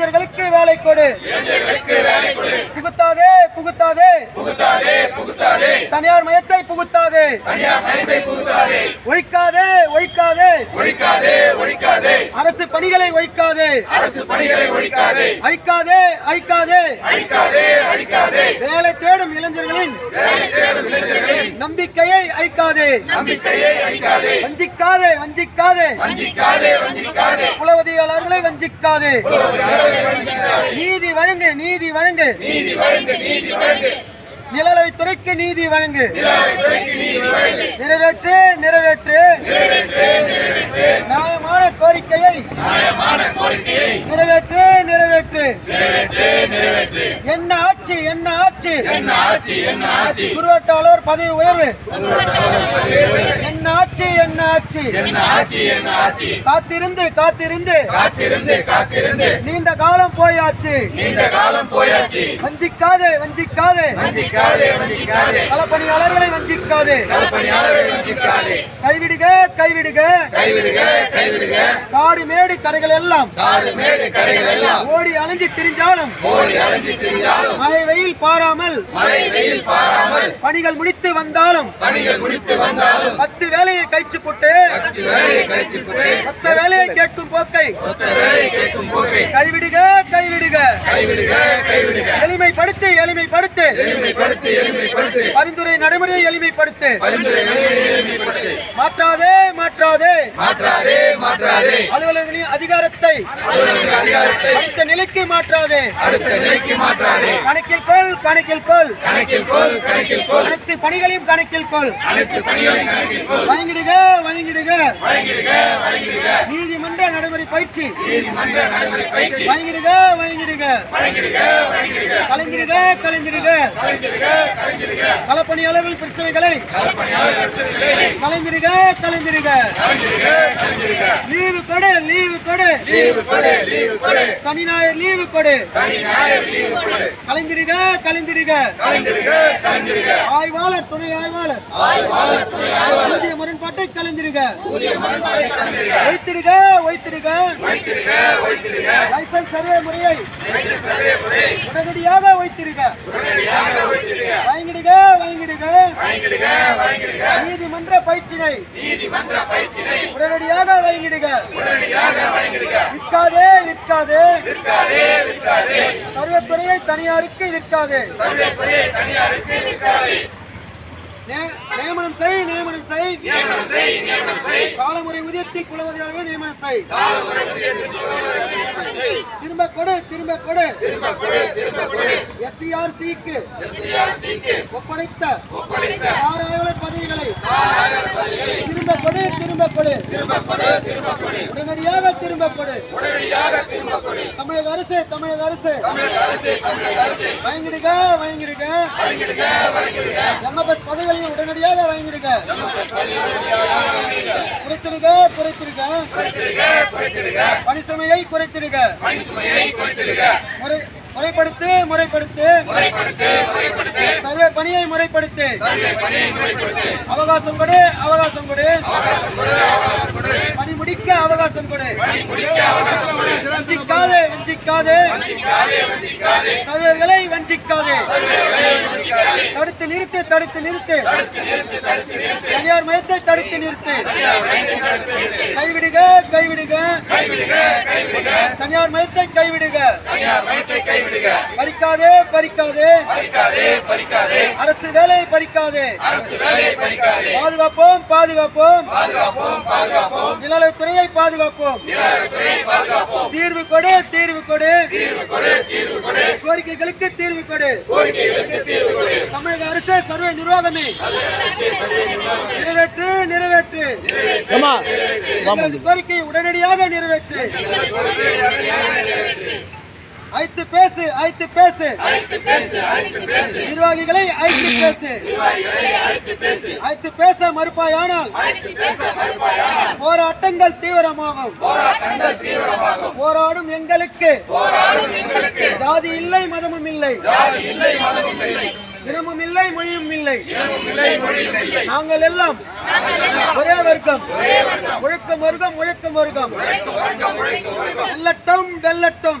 இளைஞர்களுக்கு வேலை கொடு. புகுத்தாதே புகுத்தாதே. தனியார் மயத்தை புகுத்தாதே. ஒழிக்காதே ஒழிக்காதே. ஒழிக்காதே ஒழிக்காதே. அரசு பணிகளை ஒழிக்காதே. அரசு பணிகளை ஒழிக்காதே. அழிக்காதே அழிக்காதே. அழிக்காதே அழிக்காதே. வேலை தேடும் இளைஞர்களின் வேலை தேடும் இளைஞர்களின் நம்பிக்கையை அழிக்காதே. நம்பிக்கையை அழிக்காதே. வஞ்சிக்காதே வஞ்சிக்காதே வஞ்சிக்காதே வஞ்சிக்காதே புலவதியாளர்களை வஞ்சிக்காதே நீதி வழங்கு நீதி வழங்கு. நிலளவை துறைக்கு நீதி வழங்கு. நிறைவேற்று நிறைவேற்று. நியாயமான கோரிக்கையை. நிறைவேற்று நிறைவேற்று. என்ன ஆட்சி என்ன ஆட்சி. குறுவட்டாளர் பதவி உயர்வு. ஆட்சி என்ன ஆட்சி என்ன ஆட்சி என்ன ஆட்சி காத்திருந்து காத்திருந்து. காத்திருந்து காத்திருந்து. நீண்ட காலம் போயாச்சு. நீண்ட காலம் போயாச்சு. வஞ்சிக்காதே வஞ்சிக்காதே. வஞ்சிக்காதே வஞ்சிக்காதே. களப்பணியாளர்களை வஞ்சிக்காதே. களப்பணியாளரை வஞ்சிக்காதே. கைவிடுக கைவிடுக. கைவிடுக கைவிடுக. காடு மேடு கரைகள் எல்லாம். காடு மேடு கரைகள் எல்லாம். ஓடி அலைஞ்சு திரிஞ்சாலும். ஓடி அலைஞ்சு திரிந்தாலும் மழை வெயில் பாராமல். மழை வெயில் பாராமல். பணிகள் முடித்து வந்தாலும். பணிகள் முடித்து வந்தாலும். பத்து கைச்சு போட்டு மொத்த வேலையை கேட்கும் போக்கை. கைவிடுக கைவிடுக. எளிமைப்படுத்து எளிமைப்படுத்து பரிந்துரை நடைமுறையை எளிமைப்படுத்து. மாற்றாதே மாற்றாதே. மாற்றாதே மாற்றாதே. அலுவலர்களின் அதிகாரத்தை அடுத்த நிலைக்கு மாற்றாதே. அடுத்த நிலைக்கு மாற்றாதே. கணக்கில் கொள் கணக்கில் கொள். கணக்கில் கொள் கணக்கில் கொள். அனைத்து பணிகளையும் கணக்கில் கொள். அனைத்து பணிகளையும் கணக்கில் கொள். வழங்கிடுக வழங்கிடுக. வழங்கிடுக வழங்கிடுக. நீதிமன்ற நடைமுறை பயிற்சி. நீதிமன்ற நடைமுறை பயிற்சி. வழங்கிடுக வழங்கிடுக. வழங்கிடுக வழங்கிடுக. கலைஞிடுக கலைஞிடுக கலைஞருக களப்பணியாளர்கள் பிரச்சனைகளை கலைஞருக கலைஞருக. லீவு கொடு லீவு கொடு. சனி ஞாயிறு லீவு கொடு. கலைஞருக கலைஞருக. ஆய்வாளர் துணை ஆய்வாளர். முரண்பாட்டை புதிய மண்பாதை கலைஞருக. வைத்திடுக வைத்திடுக. லைசன்ஸ் சர்வே முறையை உடனடியாக வைத்திடுக உடனடியாக வைத்திருக வழங்கிடுக வழங்கிடுக வழங்கிடுக வழங்கிடுக நீதிமன்ற பயிற்சினை நீதிமன்ற பயிற்சியை உடனடியாக வழங்கிடுக. உடனடியாக வழங்கிடுக. விற்காதே விற்காதே. விற்காதே விற்காதே. சர்வத்துறையை தனியாருக்கு விற்காதே. சர்வே துறையை தனியாருக்கு விற்காதே. நியமனம் செய் நியமனம் செய். நியமனம் செய் நியமனம் செய். காலமுறை ஊதியத்தில் குலவதியாளர்கள் நியமனம் செய். காலமுறை ஊதியத்தில் நியமனம் செய். திரும்ப கொடு திரும்ப கொடு. திரும்ப கொடு திரும்ப கொடு. எஸ்சிஆர்சிக்கு எஸ்சிஆர்சிக்கு ஒப்படைத்த ஒப்படைத்த ஆறாயிரம் பதவிகளை ஆறாயிரம் பதவிகளை திரும்ப கொடு திரும்ப கொடு திரும்ப கொடு திரும்ப கொடு உடனடியாக திரும்ப கொடு உடனடியாக திரும்ப கொடு தமிழக அரசு தமிழக அரசு. தமிழக அரசு தமிழக அரசு. வழங்கிடுக வழங்கிடுக வழங்கிடுக வழங்கிடுக எம்எஸ் பதவிகளை உடனடியாக வழங்கிடுக குறைத்திடுக குறைத்திடுக. குறைத்திடுக குறைத்திடுக. பணிசுமையை குறைத்திடுக. பணி சுமையை குறைத்திடுக. முறை முறைப்படுத்து முறைப்படுத்து. சர்வே பணியை முறைப்படுத்து. அவகாசம் கொடு அவகாசம் கொடு. பணி முடிக்க அவகாசம் கொடு. வஞ்சிக்காதே வஞ்சிக்காதே. சர்வேர்களை வஞ்சிக்காதே. தடுத்து நிறுத்து தடுத்து நிறுத்து. தனியார் மயத்தை தடுத்து நிறுத்து. கைவிடுக கைவிடுக. தனியார் மயத்தை கைவிடுக. பறிக்காதே. பறிக்காதே பறிக்காதே. பறிக்காதே அரசு வேலையை பறிக்காதே. அரசு வேலையை பறிக்காதே. பாதுகாப்போம் பாதுகாப்போம். பாதுகாப்போம் பாதுகாப்போம். பாதுகாப்போம். தீர்வு கொடு தீர்வு கொடு. தீர்வு கொடு தீர்வு கொடு. கோரிக்கைகளுக்கு தீர்வு கொடு. கோரிக்கைகளுக்கு தீர்வு கொடு. தமிழக அரசு சர்வ நிர்வாகமே. நிறைவேற்று நிறைவேற்று. எங்களது கோரிக்கையை உடனடியாக நிறைவேற்று. அழைத்து பேசு அழைத்து பேசு. அழைத்து பேசு அழைத்து பேசு. நிர்வாகிகளை அழைத்து பேசு. நிர்வாகிகளை அழைத்து பேசு. அழைத்து பேச மறுப்பாயானால் அழைத்து பேச மறுப்பாயானால் போராட்டங்கள் தீவிரமாகும். போராட்டங்கள் தீவிரமாகும். போராடும் எங்களுக்கு. போராடும் எங்களுக்கு. ஜாதி இல்லை மதமும் இல்லை. ஜாதி இல்லை மதமும் இல்லை. இனமும் இல்லை மொழியும் இல்லை. நாங்கள் எல்லாம் ஒரே வர்க்கம். உழைக்கும் வர்க்கம். உழைக்கும் வர்க்கம் வெல்லட்டும் வெல்லட்டும். வெள்ளட்டும்